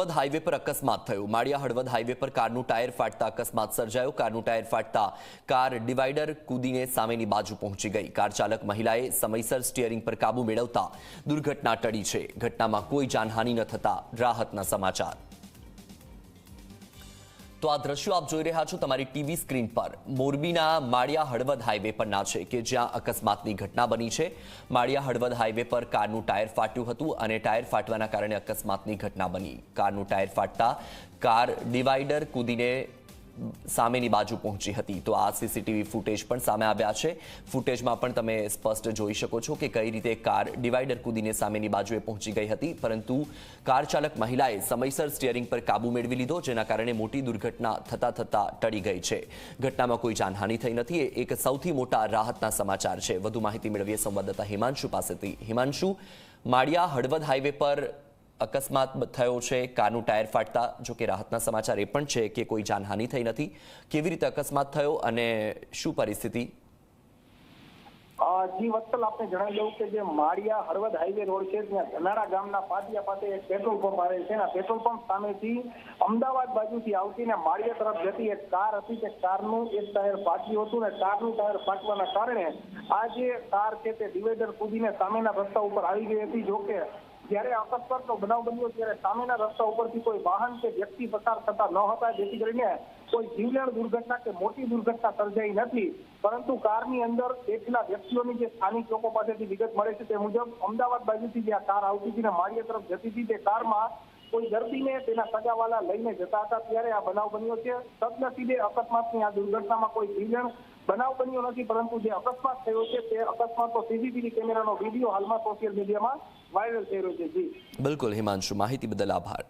Halvad highway પર અકસ્માત થયો. માળિયા હળવદ હાઈવે પર કારનું ટાયર ફાટતા અકસ્માત સર્જાયો. કારનું ટાયર ફાટતા કાર ડિવાઈડર કૂદીને સામેની બાજુ પહોંચી ગઈ. કાર ચાલક મહિલાએ સમયસર સ્ટીયરિંગ પર કાબુ મેળવતા દુર્ઘટના ટળી છે. ઘટનામાં કોઈ જાનહાનિ ન થતા રાહતના સમાચાર. તો આ દ્રશ્યો આપ જોઈ રહ્યા છો તમારી ટીવી સ્ક્રીન પર. મોરબીના માળિયા હળવદ હાઈવે પરના છે કે જ્યાં અકસ્માતની ઘટના બની છે. માળિયા હળવદ હાઈવે પર કારનું ટાયર ફાટ્યું હતું અને ટાયર ફાટવાના કારણે અકસ્માતની ઘટના બની. કારનું ટાયર ફાટતા કાર ડિવાઈડર કૂદીને સામેની બાજુ પહોંચી હતી. તો આ સીસીટીવી ફૂટેજ પણ સામે આવ્યા છે. ફૂટેજમાં પણ તમે સ્પષ્ટ જોઈ શકો છો કે કઈ રીતે કાર ડિવાઈડર કૂદીને સામેની બાજુએ પહોંચી ગઈ હતી. પરંતુ કાર ચાલક મહિલાએ સમયસર સ્ટીયરિંગ પર કાબુ મેળવી લીધો, જેના કારણે મોટી દુર્ઘટના થતા થતા ટળી ગઈ છે. ઘટનામાં કોઈ જાનહાનિ થઈ નથી. એ એક સૌથી મોટા રાહતના સમાચાર છે. વધુ માહિતી મેળવીએ સંવાદદાતા હિમાંશુ પાસેથી. હિમાંશુ, માળિયા હળવદ હાઈવે પર અકસ્માત થયો છે, કારનું ટાયર ફાટતા, જો કે રાહતના સમાચાર એ પણ છે કે કોઈ જાનહાનિ થઈ નથી. કેવી રીતે અકસ્માત થયો અને શું પરિસ્થિતિ? જી વત્સલ આપને જણાવી દઉં કે જે માળિયા હળવદ હાઈવે રોડ છે, ત્યાં ધનારા ગામના પાટિયા પાસે એક પેટ્રોલ પંપ આવે છે અને પેટ્રોલ પંપ સામેથી અમદાવાદ બાજુથી આવતીને માળિયા તરફ જતી એક કાર હતી તે કારનું એક ટાયર ફાટ્યું હતું ને કારનું ટાયર ફાટવાના કારણે આ જે કાર છે તે ડિવાઈડર કૂદીને સામેના રસ્તા ઉપર આવી ગઈ હતી. જો કે જ્યારે અકસ્માતનો બનાવ બન્યો ત્યારે સામેના રસ્તા ઉપરથી કોઈ વાહન કે વ્યક્તિ પસાર થતા ન હતા. જેથી કરીને કોઈ જીવલેણ દુર્ઘટના કે મોટી દુર્ઘટના સર્જાઈ નથી. પરંતુ કારની અંદર બેઠેલા વ્યક્તિઓની જે સ્થાનિક લોકો પાસેથી વિગત મળે છે તે મુજબ, અમદાવાદ બાજુથી જે આ કાર આવતી હતી ને માળીએ તરફ જતી હતી તે કારમાં કોઈ દર્દીને તેના સગાવાલા લઈને જતા હતા. ત્યારે આ બનાવ બન્યો છે. સદનસીબે અકસ્માતની આ દુર્ઘટનામાં કોઈ જીવલેણ બનાવ બન્યો નથી, પરંતુ જે અકસ્માત થયો છે તે અકસ્માતનો સીસીટીવી કેમેરાનો વીડિયો હાલમાં સોશિયલ મીડિયામાં વાયરલ થઈ રહ્યો છે જી બિલકુલ હિમાંશુ માહિતી બદલ આભાર